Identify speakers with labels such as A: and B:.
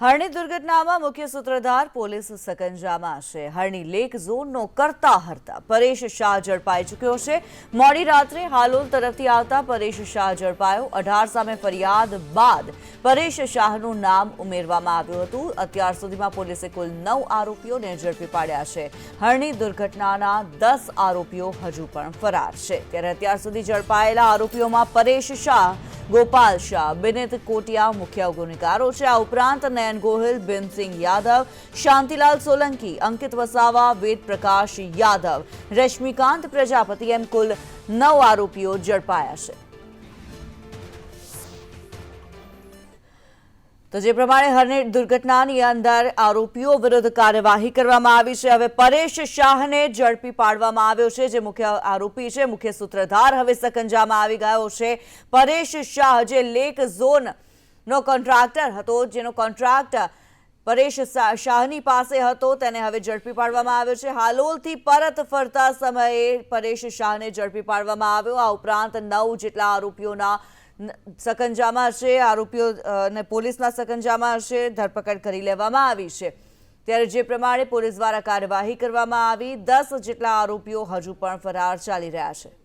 A: હરણી દુર્ઘટનામાં મુખ્ય સૂત્રધાર પોલીસ સકંજામાં છે. હરણી લેક ઝોનનો કરતા હરતા પરેશ શાહ ઝડપાઈ ચૂક્યો છે. મોડી રાત્રે હાલોલ તરફથી આવતા પરેશ શાહ ઝડપાયો. અઢાર સામે ફરિયાદ બાદ પરેશ શાહનું નામ ઉમેરવામાં આવ્યું હતું. અત્યાર સુધીમાં પોલીસે કુલ નવ આરોપીઓને ઝડપી પાડ્યા છે. હરણી દુર્ઘટનાના દસ આરોપીઓ હજુ પણ ફરાર છે. ત્યારે અત્યાર સુધી ઝડપાયેલા આરોપીઓમાં પરેશ શાહ ગોપાલ શાહ બિનિત કોટિયા, મુખ્ય ગુનેગારો છે. આ ઉપરાંત નયન ગોહિલ ભીમસિંહ યાદવ, શાંતિલાલ સોલંકી, અંકિત વસાવા વેદ પ્રકાશ યાદવ, રશ્મિકાંત પ્રજાપતિ એમ કુલ નવ આરોપીઓ ઝડપાયા છે. તો જે પ્રમાણે હરનેટ દુર્ઘટનાની અંદર આરોપીઓ વિરુદ્ધ કાર્યવાહી કરવામાં આવી છે. હવે પરેશ શાહને ઝડપી પાડવામાં આવ્યો છે, જે મુખ્ય આરોપી છે. મુખ્ય સૂત્રધાર હવે સકંજામાં આવી ગયો છે. પરેશ શાહ, જે લેક ઝોન નો કોન્ટ્રાક્ટર હતો, જેનો કોન્ટ્રાક્ટ પરેશ શાહની પાસે હતો, તેને હવે ઝડપી પાડવામાં આવ્યો છે. હાલોલથી પરત ફરતા સમયે પરેશ શાહને ઝડપી પાડવામાં આવ્યો. આ ઉપરાંત નવ જેટલા આરોપીઓના સકંજામાં છે આરોપીઓ અ, પોલીસના સકંજામાં છે ધરપકડ કરી લેવામાં આવી છે. ત્યારે જે પ્રમાણે પોલીસ દ્વારા કાર્યવાહી કરવામાં આવી દસ જેટલા આરોપીઓ હજુ પણ ફરાર ચાલી રહ્યા છે.